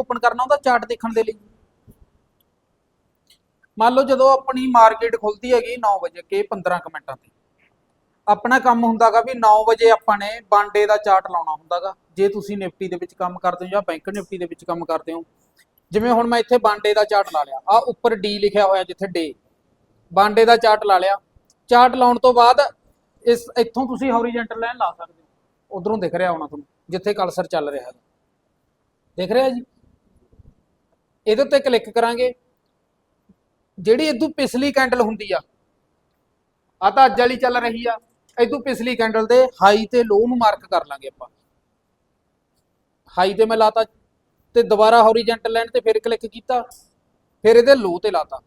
Open ਕਰਨਾ ਉਹਦਾ chart ਦੇਖਣ ਦੇ ਲਈ। ਮੰਨ ਲਓ ਜਦੋਂ ਆਪਣੀ ਮਾਰਕੀਟ ਖੁੱਲਦੀ ਹੈਗੀ 9 ਵਜੇ ਕੇ 15 ਮਿੰਟਾਂ ਤੇ। ਆਪਣਾ ਕੰਮ ਹੁੰਦਾਗਾ ਵੀ 9 ਵਜੇ ਆਪਾਂ ਨੇ ਬਾਂਡੇ ਦਾ ਚਾਰਟ ਲਾਉਣਾ ਹੁੰਦਾਗਾ। ਜੇ ਤੁਸੀਂ ਨਿਫਟੀ ਦੇ ਵਿੱਚ ਕੰਮ ਕਰਦੇ ਹੋ ਜਾਂ ਬੈਂਕ ਨਿਫਟੀ ਦੇ ਵਿੱਚ ਕੰਮ ਕਰਦੇ ਹੋ। ਜਿਵੇਂ ਹੁਣ ਮੈਂ ਇੱਥੇ ਬਾਂਡੇ ਦਾ ਚਾਰਟ ਲਾ ਲਿਆ। ਆ ਉੱਪਰ ਡੀ ਲਿਖਿਆ ਹੋਇਆ ਜਿੱਥੇ ਡੇ। ਬਾਂਡੇ ਦਾ ਚਾਰਟ ਲਾ ਲਿਆ। ਚਾਰਟ ਲਾਉਣ ਤੋਂ ਬਾਅਦ ਇਸ ਇੱਥੋਂ ਤੁਸੀਂ ਹੌਰੀਜ਼ੌਂਟਲ ਲਾਈਨ ਲਾ ਸਕਦੇ ਹੋ। ਉਧਰੋਂ ਦਿਖ ਰਿਹਾ ਹੋਣਾ ਤੁਹਾਨੂੰ, ਜਿੱਥੇ ਕਲਸਰ ਚੱਲ ਰਿਹਾ ਹੈ ਦਿਖ ਰਿਹਾ ਜੀ? ਇਹਦੇ ਉੱਤੇ ਕਲਿੱਕ ਕਰਾਂਗੇ। ਜਿਹੜੀ ਇਦੋਂ ਪਿਛਲੀ ਕੈਂਡਲ ਹੁੰਦੀ ਆ ਆ ਤਾਂ ਅੱਜ ਵਾਲੀ ਚੱਲ ਰਹੀ ਆ। ਇਦੋਂ ਪਿਛਲੀ ਕੈਂਡਲ ਦੇ ਹਾਈ ਤੇ ਲੋ ਨੂੰ ਮਾਰਕ ਕਰ ਲਾਂਗੇ ਆਪਾਂ। ਹਾਈ ਤੇ ਮੈਂ ਲਾਤਾ ਤੇ ਦੁਬਾਰਾ ਹੌਰੀਜ਼ੌਂਟਲ ਲਾਈਨ ਤੇ ਫਿਰ ਕਲਿੱਕ ਕੀਤਾ, ਫਿਰ ਇਹਦੇ ਲੋ ਤੇ ਲਾਤਾ।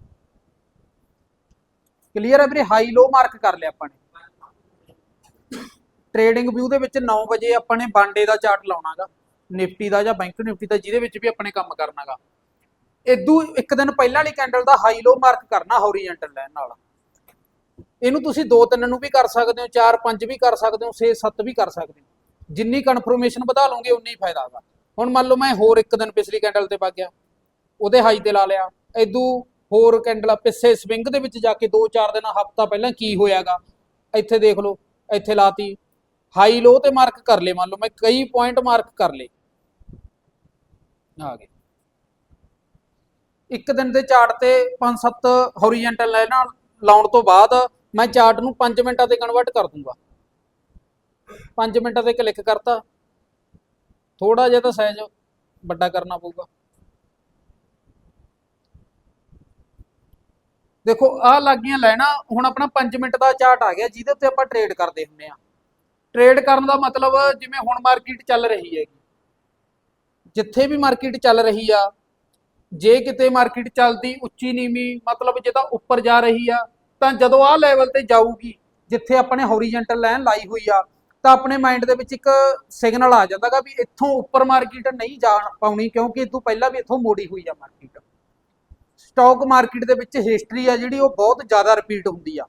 ਕਲੀਅਰ ਹੈ ਵੀਰੇ? ਹਾਈ ਲੋ ਮਾਰਕ ਕਰ ਲਿਆ ਆਪਾਂ ਨੇ। ਟ੍ਰੇਡਿੰਗ ਵਿਊ ਦੇ ਵਿੱਚ 9 ਵਜੇ ਆਪਾਂ ਨੇ ਬਾਂਡੇ ਦਾ ਚਾਰਟ ਲਾਉਣਾਗਾ। ਨਿਫਟੀ ਦਾ ਜਾਂ ਬੈਂਕ ਨਿਫਟੀ ਦਾ, ਜਿਹਦੇ ਵਿੱਚ ਵੀ ਆਪਣੇ ਕੰਮ ਕਰਨਾਗਾ। ਇਦੋਂ ਇੱਕ ਦਿਨ ਪਹਿਲਾਂ ਵਾਲੀ ਕੈਂਡਲ ਦਾ ਹਾਈ ਲੋ ਮਾਰਕ ਕਰਨਾ ਹੌਰੀਜ਼ੌਂਟਲ ਲਾਈਨ ਨਾਲ। ਇਹਨੂੰ ਤੁਸੀਂ 2 3 ਨੂੰ ਵੀ ਕਰ ਸਕਦੇ ਹੋ 4 5 ਵੀ ਕਰ ਸਕਦੇ ਹੋ 6 7 ਵੀ ਕਰ ਸਕਦੇ ਹੋ। ਜਿੰਨੀ ਕਨਫਰਮੇਸ਼ਨ ਵਧਾ ਲਓਗੇ, ਉਨੀ ਹੀ ਫਾਇਦਾ ਹੈਗਾ ਹੁਣ ਮੰਨ ਲਓ ਮੈਂ ਹੋਰ ਇੱਕ ਦਿਨ ਪਿਛਲੀ ਕੈਂਡਲ ਤੇ ਵਗ ਗਿਆ, ਉਹਦੇ ਹਾਈ ਤੇ ਲਾ ਲਿਆ। ਇਦੋਂ ਹੋਰ ਕੈਂਡਲ ਪਿੱਛੇ ਸਵਿੰਗ ਦੇ ਵਿੱਚ ਜਾ ਕੇ 2-4 ਦਿਨ, ਹਫਤਾ ਪਹਿਲਾਂ ਕੀ ਹੋਇਆਗਾ? ਇੱਥੇ ਦੇਖ ਲਓ, ਇੱਥੇ ਲਾਤੀ। ਹਾਈ ਲੋ ਤੇ ਮਾਰਕ ਕਰ ਲੇ ਮੰਨ ਲਓ ਮੈਂ ਕਈ ਪੁਆਇੰਟ ਮਾਰਕ ਕਰ ਲੇ ਆ ਗਏ। ਇੱਕ ਦਿਨ ਦੇ ਚਾਰਟ ਤੇ 5-7 ਹੌਰੀਜ਼ੌਂਟਲ ਲਾਈਨਾਂ ਲਾਉਣ ਤੋਂ ਬਾਅਦ ਮੈਂ ਚਾਰਟ ਨੂੰ 5 ਮਿੰਟਾਂ ਤੇ ਕਨਵਰਟ ਕਰ ਦੂੰਗਾ। 5 ਮਿੰਟਾਂ ਤੇ ਕਲਿੱਕ ਕਰਤਾ। ਥੋੜਾ ਜਿਹਾ ਤਾਂ ਸਾਈਜ਼ ਵੱਡਾ ਕਰਨਾ ਪਊਗਾ। ਦੇਖੋ, ਆਹ ਲੱਗੀਆਂ ਲੈਣਾ ਹੁਣ ਆਪਣਾ 5 ਮਿੰਟ ਦਾ ਚਾਰਟ ਆ ਗਿਆ, ਜਿਹਦੇ ਉੱਤੇ ਆਪਾਂ ਟ੍ਰੇਡ ਕਰਦੇ ਹੁੰਦੇ ਆ ਟ੍ਰੇਡ ਕਰਨ ਦਾ ਮਤਲਬ ਜਿਵੇਂ ਹੁਣ ਮਾਰਕੀਟ ਚੱਲ ਰਹੀ ਹੈਗੀ। ਜਿੱਥੇ ਵੀ ਮਾਰਕੀਟ ਚੱਲ ਰਹੀ ਆ ਜੇ ਕਿਤੇ ਮਾਰਕੀਟ ਚੱਲਦੀ ਉੱਚੀ ਨੀਵੀਂ, ਮਤਲਬ ਜੇ ਤਾਂ ਉੱਪਰ ਜਾ ਰਹੀ ਆ, ਤਾਂ ਜਦੋਂ ਆਹ ਲੈਵਲ ਤੇ ਜਾਊਗੀ, ਜਿੱਥੇ ਆਪਣੇ ਹੌਰੀਜ਼ੌਂਟਲ ਲਾਈਨ ਲਾਈ ਹੋਈ ਆ, ਤਾਂ ਆਪਣੇ ਮਾਈਂਡ ਦੇ ਵਿੱਚ ਇੱਕ ਸਿਗਨਲ ਆ ਜਾਂਦਾਗਾ ਵੀ ਇੱਥੋਂ ਉੱਪਰ ਮਾਰਕੀਟ ਨਹੀਂ ਜਾਣ ਪਾਉਣੀ, ਕਿਉਂਕਿ ਇਹ ਤੋਂ ਪਹਿਲਾਂ ਵੀ ਇੱਥੋਂ ਮੋੜੀ ਹੋਈ ਆ ਮਾਰਕੀਟ ਸਟਾਕ ਮਾਰਕੀਟ ਦੇ ਵਿੱਚ ਹਿਸਟਰੀ ਆ ਜਿਹੜੀ ਉਹ ਬਹੁਤ ਜ਼ਿਆਦਾ ਰਿਪੀਟ ਹੁੰਦੀ ਆ।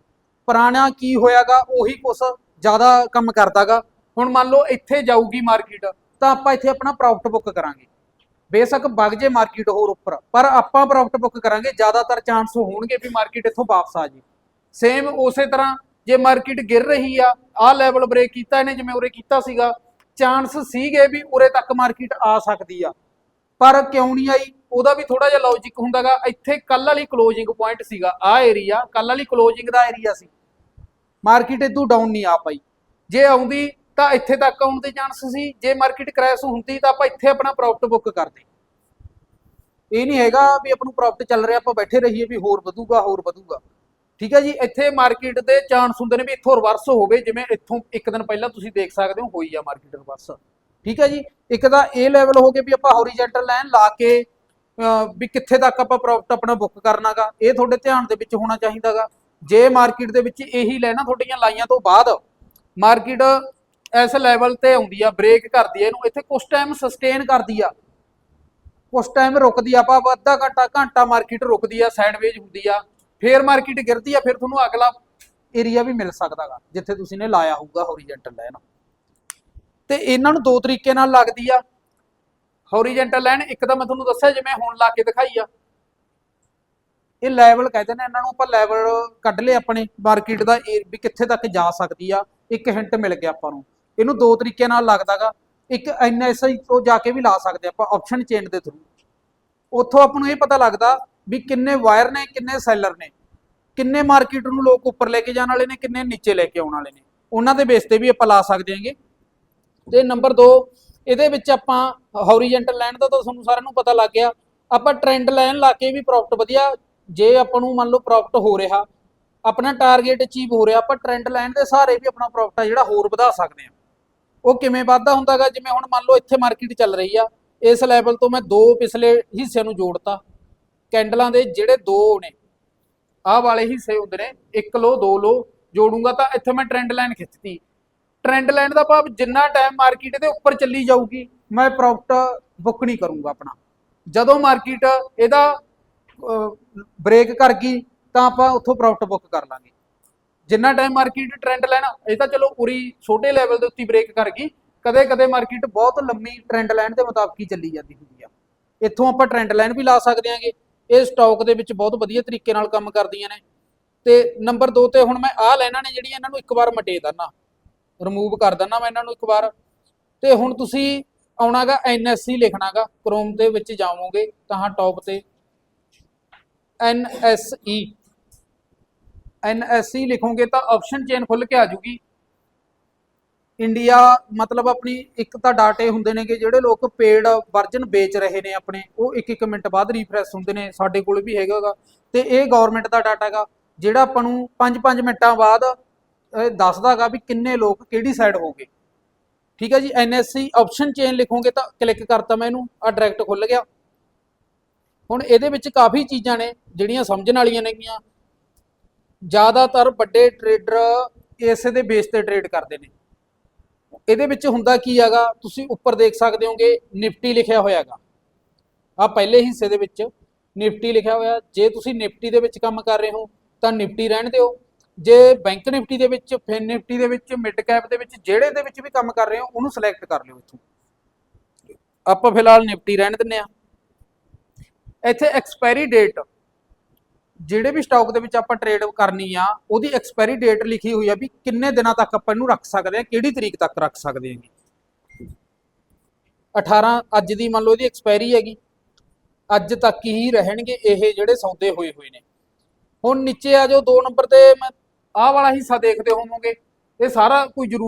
ਪੁਰਾਣਾ ਕੀ ਹੋਇਆਗਾ, ਉਹੀ ਕੁਛ ਜ਼ਿਆਦਾ ਕੰਮ ਕਰਦਾਗਾ। ਹੁਣ ਮੰਨ ਲਓ ਇੱਥੇ ਜਾਊਗੀ ਮਾਰਕੀਟ ਤਾਂ ਆਪਾਂ ਇੱਥੇ ਆਪਣਾ ਪ੍ਰੋਫਿਟ ਬੁੱਕ ਕਰਾਂਗੇ। ਬੇਸ਼ੱਕ ਵਗ ਜੇ ਮਾਰਕੀਟ ਹੋਰ ਉੱਪਰ, ਪਰ ਆਪਾਂ ਪ੍ਰੋਫਿਟ ਬੁੱਕ ਕਰਾਂਗੇ, ਜ਼ਿਆਦਾਤਰ ਚਾਂਸ ਹੋਣਗੇ ਵੀ ਮਾਰਕੀਟ ਇੱਥੋਂ ਵਾਪਸ ਆ ਜੇ। ਸੇਮ ਉਸੇ ਤਰ੍ਹਾਂ, ਜੇ ਮਾਰਕੀਟ ਗਿਰ ਰਹੀ ਆ, ਆਹ ਲੈਵਲ ਬ੍ਰੇਕ ਕੀਤਾ ਇਹਨੇ, ਜਿਵੇਂ ਉਰੇ ਕੀਤਾ ਸੀਗਾ ਚਾਂਸ ਸੀਗੇ ਵੀ ਉਰੇ ਤੱਕ ਮਾਰਕੀਟ ਆ ਸਕਦੀ ਆ। ਪਰ ਕਿਉਂ ਨਹੀਂ ਆਈ? ਉਹਦਾ ਵੀ ਥੋੜਾ ਜਿਹਾ ਲੌਜੀਕ ਹੁੰਦਾਗਾ, ਇੱਥੇ ਕੱਲ ਵਾਲੀ ਕਲੋਜ਼ਿੰਗ ਪੁਆਇੰਟ ਸੀਗਾ ਆ ਏਰੀਆ ਕੱਲ ਵਾਲੀ ਕਲੋਜ਼ਿੰਗ ਦਾ ਏਰੀਆ ਸੀ। ਮਾਰਕੀਟ ਇਦੋਂ ਡਾਊਨ ਨਹੀਂ ਆ ਪਾਈ। ਜੇ ਆਉਂਦੀ ਤਾਂ ਇੱਥੇ ਤੱਕ ਆਉਣ ਦੇ ਚਾਂਸ ਸੀ। ਜੇ ਮਾਰਕੀਟ ਕ੍ਰੈਸ਼ ਹੁੰਦੀ ਤਾਂ ਆਪਾਂ ਇੱਥੇ ਆਪਣਾ ਪ੍ਰੋਫਿਟ ਬੁੱਕ ਕਰਦੇ ਇਹ ਨਹੀਂ ਹੈਗਾ ਵੀ ਆਪਾਂ ਨੂੰ ਪ੍ਰੋਫਿਟ ਚੱਲ ਰਿਹਾ, ਆਪਾਂ ਬੈਠੇ ਰਹੀਏ ਵੀ ਹੋਰ ਵਧੂਗਾ ਹੋਰ ਵਧੂਗਾ। ਠੀਕ ਹੈ ਜੀ, ਇੱਥੇ ਮਾਰਕੀਟ ਦੇ ਚਾਂਸ ਹੁੰਦੇ ਨੇ ਵੀ ਇੱਥੋਂ ਰਿਵਰਸ ਹੋਵੇ, ਜਿਵੇਂ ਇੱਥੋਂ ਇੱਕ ਦਿਨ ਪਹਿਲਾਂ ਤੁਸੀਂ ਦੇਖ ਸਕਦੇ ਹੋ, ਹੋਈ ਆ ਮਾਰਕੀਟ ਰਿਵਰਸ ਠੀਕ ਹੈ ਜੀ, ਇੱਕ ਤਾਂ ਇਹ ਲੈਵਲ ਹੋ ਗਿਆ ਵੀ ਆਪਾਂ ਹੌਰੀਜ਼ੌਂਟਲ ਲਾਈਨ ਲਾ ਕੇ ਵੀ ਕਿੱਥੇ ਤੱਕ ਆਪਾਂ ਪ੍ਰੋਫਿਟ ਆਪਣਾ ਬੁੱਕ ਕਰਨਾਗਾ ਇਹ ਤੁਹਾਡੇ ਧਿਆਨ ਦੇ ਵਿੱਚ ਹੋਣਾ ਚਾਹੀਦਾਗਾ ਜੇ ਮਾਰਕੀਟ ਦੇ ਵਿੱਚ ਇਹੀ ਲੈਣਾ ਤੁਹਾਡੀਆਂ ਲਾਈਆਂ ਤੋਂ ਬਾਅਦ ਮਾਰਕੀਟ ਇਸ ਲੈਵਲ ਤੇ ਆਉਂਦੀ ਆ ਬ੍ਰੇਕ ਕਰਦੀ ਆ, ਇਹਨੂੰ ਇੱਥੇ ਕੁਝ ਟਾਈਮ ਸਸਟੇਨ ਕਰਦੀ ਆ। ਕੁਝ ਟਾਈਮ ਰੁਕਦੀ ਆ, ਆਪਾਂ ਅੱਧਾ ਘੰਟਾ ਘੰਟਾ ਮਾਰਕੀਟ ਰੁਕਦੀ ਆ ਸਾਈਡਵੇਜ ਹੁੰਦੀ ਆ, ਫੇਰ ਮਾਰਕੀਟ ਗਿਰਦੀ ਆ, ਫਿਰ ਤੁਹਾਨੂੰ ਅਗਲਾ ਏਰੀਆ ਵੀ ਮਿਲ ਸਕਦਾਗਾ ਜਿੱਥੇ ਤੁਸੀਂ ਨੇ ਲਾਇਆ ਹੋਊਗਾ ਹੌਰੀਜ਼ੌਂਟਲ ਲਾਈਨ ਤੇ ਇਹਨਾਂ ਨੂੰ ਦੋ ਤਰੀਕੇ ਨਾਲ ਲੱਗਦੀ ਆ। ਹੌਰੀਜ਼ੌਂਟਲ ਲਾਈਨ ਇੱਕ ਤਾਂ ਮੈਂ ਤੁਹਾਨੂੰ ਦੱਸਿਆ, ਜਿਵੇਂ ਹੁਣ ਲਾ ਕੇ ਦਿਖਾਈ ਆ। ਇਹ ਲੈਵਲ ਕਹਿੰਦੇ ਨੇ ਇਹਨਾਂ ਨੂੰ ਆਪਾਂ ਲੈਵਲ ਕੱਢ ਲਏ ਆਪਣੇ ਮਾਰਕੀਟ ਦਾ ਇਹ ਵੀ ਕਿੱਥੇ ਤੱਕ ਜਾ ਸਕਦੀ ਆ, ਇੱਕ ਹਿੰਟ ਮਿਲ ਗਿਆ ਆਪਾਂ ਨੂੰ। ਇਹਨੂੰ ਦੋ ਤਰੀਕੇ ਨਾਲ ਲੱਗਦਾਗਾ। ਇੱਕ ਐਨਐਸਆਈ ਤੋਂ ਜਾ ਕੇ ਵੀ ਲਾ ਸਕਦੇ ਆਪਾਂ ਆਪਸ਼ਨ ਚੇਨ ਦੇ ਥਰੂ ਉੱਥੋਂ ਆਪਾਂ ਨੂੰ ਇਹ ਪਤਾ ਲੱਗਦਾ ਵੀ ਕਿੰਨੇ ਵਾਇਰ ਨੇ, ਕਿੰਨੇ ਸੈਲਰ ਨੇ। ਕਿੰਨੇ ਮਾਰਕੀਟ ਨੂੰ ਲੋਕ ਉੱਪਰ ਲੈ ਕੇ ਜਾਣ ਵਾਲੇ ਨੇ, ਕਿੰਨੇ ਨੀਚੇ ਲੈ ਕੇ ਆਉਣ ਵਾਲੇ ਨੇ। ਉਹਨਾਂ ਦੇ ਬੇਸ ਤੇ ਵੀ ਆਪਾਂ ਲਾ ਸਕਦੇ ਹਾਂਗੇ ਤੇ ਨੰਬਰ 2 ਇਹਦੇ ਵਿੱਚ ਆਪਾਂ ਹੌਰੀਜ਼ੌਂਟਲ ਲਾਈਨ ਦਾ ਤਾਂ ਤੁਹਾਨੂੰ ਸਾਰਿਆਂ ਨੂੰ ਪਤਾ ਲੱਗ ਗਿਆ। ਆਪਾਂ ਟ੍ਰੈਂਡ ਲਾਈਨ ਲਾ ਕੇ ਵੀ ਪ੍ਰੋਫਿਟ ਵਧੀਆ, ਜੇ ਆਪਾਂ ਨੂੰ ਮੰਨ ਲਓ ਪ੍ਰੋਫਿਟ ਹੋ ਰਿਹਾ। ਆਪਣਾ ਟਾਰਗੇਟ ਅਚੀਵ ਹੋ ਰਿਹਾ, ਆਪਾਂ ਟ੍ਰੈਂਡ ਲਾਈਨ ਦੇ ਸਹਾਰੇ ਵੀ ਆਪਣਾ ਪ੍ਰੋਫਿਟ ਆ ਜਿਹੜਾ ਹੋਰ ਵਧਾ ਸਕਦੇ ਹਾਂ ਉਹ ਕਿਵੇਂ ਵਾਧਾ ਹੁੰਦਾਗਾ? ਜਿਵੇਂ ਹੁਣ ਮੰਨ ਲਓ ਇੱਥੇ ਮਾਰਕੀਟ ਚੱਲ ਰਹੀ ਆ, ਇਸ ਲੈਵਲ ਤੋਂ ਮੈਂ ਦੋ ਪਿਛਲੇ ਹਿੱਸਿਆਂ ਨੂੰ ਜੋੜਤਾ। ਕੈਂਡਲਾਂ ਦੇ ਜਿਹੜੇ ਦੋ ਨੇ, ਆਹ ਵਾਲੇ ਹਿੱਸੇ ਹੁੰਦੇ ਨੇ, ਇੱਕ ਲੋ, ਦੋ ਲੋ, ਜੋੜੂੰਗਾ ਤਾਂ ਇੱਥੇ ਮੈਂ ਟ੍ਰੈਂਡ ਲਾਈਨ ਖਿੱਚਤੀ। ਟ੍ਰੈਂਡ ਲਾਈਨ ਦਾ ਭਾਵ ਜਿੰਨਾ ਟਾਈਮ ਮਾਰਕੀਟ ਦੇ ਉੱਪਰ ਚੱਲੀ ਜਾਊਗੀ, ਮੈਂ ਪ੍ਰੋਫਿਟ ਬੁੱਕ ਨਹੀਂ ਕਰੂੰਗਾ ਆਪਣਾ। ਜਦੋਂ ਮਾਰਕੀਟ ਇਹਦਾ ਬ੍ਰੇਕ ਕਰ ਗਈ, ਤਾਂ ਆਪਾਂ ਉੱਥੋਂ ਪ੍ਰੋਫਿਟ ਬੁੱਕ ਕਰ ਲਾਂਗੇ। ਜਿੰਨਾ ਟਾਈਮ ਮਾਰਕੀਟ ਟ੍ਰੈਂਡ ਲੈਣਾ, ਇਹ ਤਾਂ ਚਲੋ ਪੂਰੀ ਛੋਟੇ ਲੈਵਲ ਦੇ ਉੱਤੇ ਬ੍ਰੇਕ ਕਰ ਗਈ। ਕਦੇ ਕਦੇ ਮਾਰਕੀਟ ਬਹੁਤ ਲੰਮੀ ਟ੍ਰੈਂਡ ਲਾਈਨ ਦੇ ਮੁਤਾਬਕ ਹੀ ਚੱਲੀ ਜਾਂਦੀ ਹੁੰਦੀ ਆ। ਇੱਥੋਂ ਆਪਾਂ ਟ੍ਰੈਂਡ ਲਾਈਨ ਵੀ ਲਾ ਸਕਦੇ ਹਾਂਗੇ ਇਹ ਸਟਾਕ ਦੇ ਵਿੱਚ ਬਹੁਤ ਵਧੀਆ ਤਰੀਕੇ ਨਾਲ ਕੰਮ ਕਰਦੀਆਂ ਨੇ। ਤੇ ਨੰਬਰ 2 ਤੇ ਹੁਣ ਮੈਂ ਆਹ ਲੈਣਾ ਨੇ ਜਿਹੜੀਆਂ ਇਹਨਾਂ ਨੂੰ ਇੱਕ ਵਾਰ ਮਟੇ ਦਨਾ। ਰਿਮੂਵ ਕਰ ਦਨਾ ਮੈਂ ਇਹਨਾਂ ਨੂੰ ਇੱਕ ਵਾਰ। ਤੇ ਹੁਣ ਤੁਸੀਂ ਆਉਣਾਗਾ ਐਨਐਸਸੀ ਲਿਖਣਾਗਾ। ਕ੍ਰੋਮ ਦੇ ਵਿੱਚ ਜਾਵੋਗੇ ਤਾਂ ਹਾਂ ਟੌਪ ਤੇ ਐਨਐਸਈ ਐਨਐਸਈ ਲਿਖੋਗੇ ਤਾਂ ਆਪਸ਼ਨ ਚੇਨ ਖੁੱਲ ਕੇ ਆ ਜੂਗੀ ਇੰਡੀਆ ਮਤਲਬ ਆਪਣੀ ਇੱਕ ਤਾਂ ਡਾਟੇ ਹੁੰਦੇ ਨੇ ਕਿ ਜਿਹੜੇ ਲੋਕ ਪੇਡ ਵਰਜਨ ਵੇਚ ਰਹੇ ਨੇ ਆਪਣੇ, ਉਹ ਇੱਕ ਇੱਕ ਮਿੰਟ ਬਾਅਦ ਰੀਫਰੈਸ਼ ਹੁੰਦੇ ਨੇ, ਸਾਡੇ ਕੋਲ ਵੀ ਹੈਗਾਗਾ ਤੇ ਇਹ ਗਵਰਨਮੈਂਟ ਦਾ ਡਾਟਾ ਹੈਗਾ ਜਿਹੜਾ ਆਪਾਂ ਨੂੰ 5-5 ਮਿੰਟਾਂ ਬਾਅਦ, ਇਹ ਦੱਸਦਾਗਾ ਵੀ ਕਿੰਨੇ ਲੋਕ ਕਿਹੜੀ ਸਾਈਡ ਹੋ ਗਏ ਠੀਕ ਹੈ ਜੀ ਐਨਐਸਸੀ ਆਪਸ਼ਨ ਚੇਨ ਲਿਖੋਗੇ ਤਾਂ ਕਲਿੱਕ ਕਰਤਾ ਮੈਂ ਇਹਨੂੰ ਆ ਡਾਇਰੈਕਟ ਖੁੱਲ ਗਿਆ। ਹੁਣ ਇਹਦੇ ਵਿੱਚ ਕਾਫੀ ਚੀਜ਼ਾਂ ਨੇ, ਜਿਹੜੀਆਂ ਸਮਝਣ ਵਾਲੀਆਂ ਨੇਗੀਆਂ। ਜ਼ਿਆਦਾਤਰ ਵੱਡੇ ਟਰੇਡਰ ਇਸੇ ਦੇ ਬੇਸ ਤੇ ਟਰੇਡ ਕਰਦੇ ਨੇ। ਇਹਦੇ ਵਿੱਚ ਹੁੰਦਾ ਕੀ ਹੈਗਾ? ਤੁਸੀਂ ਉੱਪਰ ਦੇਖ ਸਕਦੇ ਹੋਗੇ, ਨਿਫਟੀ ਲਿਖਿਆ ਹੋਇਆ ਹੈਗਾ। ਆ ਪਹਿਲੇ ਹਿੱਸੇ ਦੇ ਵਿੱਚ ਨਿਫਟੀ ਲਿਖਿਆ ਹੋਇਆ। ਜੇ ਤੁਸੀਂ ਨਿਫਟੀ ਦੇ ਵਿੱਚ ਕੰਮ ਕਰ ਰਹੇ ਹੋ, ਤਾਂ ਨਿਫਟੀ ਰਹਿਣ ਦਿਓ। ਜੇ ਬੈਂਕ ਨਿਫਟੀ ਦੇ ਵਿੱਚ, ਫਿਰ ਨਿਫਟੀ ਦੇ ਵਿੱਚ, ਮਿਡ ਕੈਪ ਦੇ ਵਿੱਚ, ਜਿਹੜੇ ਦੇ ਵਿੱਚ ਵੀ ਕੰਮ ਕਰ ਰਹੇ ਹੋ, ਉਹਨੂੰ ਸਿਲੈਕਟ ਕਰ ਲਿਓ ਇੱਥੋਂ। ਆਪਾਂ ਫਿਲਹਾਲ ਨਿਫਟੀ ਰਹਿਣ ਦਿੰਨੇ ਆ ਇੱਥੇ ਐਕਸਪਾਇਰੀ ਡੇਟ ਜਿਹੜੇ ਵੀ ਸਟਾਕ ਦੇ ਵਿੱਚ ਆਪਾਂ ਟ੍ਰੇਡ ਕਰਨੀ ਆ, ਉਹਦੀ ਐਕਸਪਾਇਰੀ ਡੇਟ ਲਿਖੀ ਹੋਈ ਆ ਵੀ ਕਿੰਨੇ ਦਿਨਾਂ ਤੱਕ ਆਪਾਂ ਇਹਨੂੰ ਰੱਖ ਸਕਦੇ ਆ, ਕਿਹੜੀ ਤਰੀਕ ਤੱਕ ਰੱਖ ਸਕਦੇ ਆਂਗੇ 18 ਅੱਜ ਦੀ ਮੰਨ ਲਓ ਇਹਦੀ ਐਕਸਪਾਇਰੀ ਹੈਗੀ। ਅੱਜ ਤੱਕ ਹੀ ਰਹਿਣਗੇ ਇਹ ਜਿਹੜੇ ਸੌਦੇ ਹੋਏ ਹੋਏ ਨੇ। ਹੁਣ ਨੀਚੇ ਆ ਜਾਓ 2 ਨੰਬਰ ਤੇ ਮੈਂ ਆਹ ਵਾਲਾ ਹਿੱਸਾ ਦੇਖਦੇ ਹੋਵੋਗੇ, ਇਹ ਸਾਰਾ ਕੋਈ ਜ਼ਰੂਰ